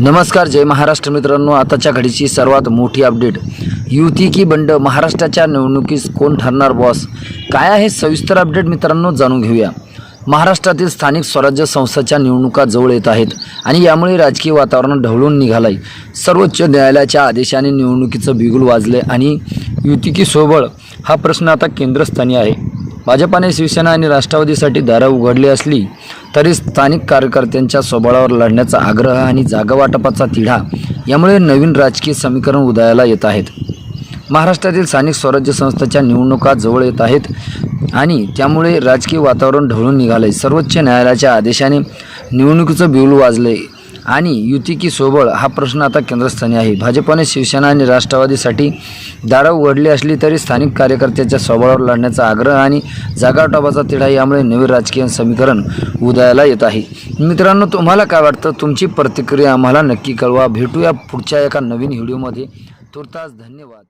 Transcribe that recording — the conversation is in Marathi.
नमस्कार जय महाराष्ट्र मित्रांनो. आताच्या घडीची सर्वात मोठी अपडेट. युती की बंड महाराष्ट्राच्या निवडणुकीस कोण ठरणार बॉस काय आहे सविस्तर अपडेट मित्रांनो जाणून घेऊया. महाराष्ट्रातील स्थानिक स्वराज्य संस्थाच्या निवडणुका जवळ येत आहेत आणि यामुळे राजकीय वातावरण ढवळून निघालंय. सर्वोच्च न्यायालयाच्या आदेशाने निवडणुकीचं बिगुल वाजले आणि युती की सोबळ हा प्रश्न आता केंद्रस्थानी आहे. भाजपाने शिवसेना आणि राष्ट्रवादीसाठी दारं उघडली असली तरी स्थानिक कार्यकर्त्यांच्या स्वबळावर लढण्याचा आग्रह आणि जागावाटपाचा तिढा यामुळे नवीन राजकीय समीकरण उदयाला येत आहेत. महाराष्ट्रातील स्थानिक स्वराज्य संस्थेच्या निवडणुका जवळ येत आहेत आणि त्यामुळे राजकीय वातावरण ढवळून निघाले सर्वोच्च न्यायालयाच्या आदेशाने निवडणुकीचं बिवूल वाजले आणि युती की सोबळ हा प्रश्न आता केंद्रस्थानी आहे. भाजपाने शिवसेना आणि राष्ट्रवादीसाठी दारं उघडली असली तरी स्थानिक कार्यकर्त्याच्या स्वबळावर लढण्याचा आग्रह आणि जागाटोपाचा तिढा यामुळे नवीन राजकीय समीकरण उदयाला येत आहे. मित्रांनो तुम्हाला काय वाटतं? तुमची प्रतिक्रिया आम्हाला नक्की कळवा. भेटूया पुढच्या एका नवीन व्हिडिओमध्ये. तुर्तास धन्यवाद.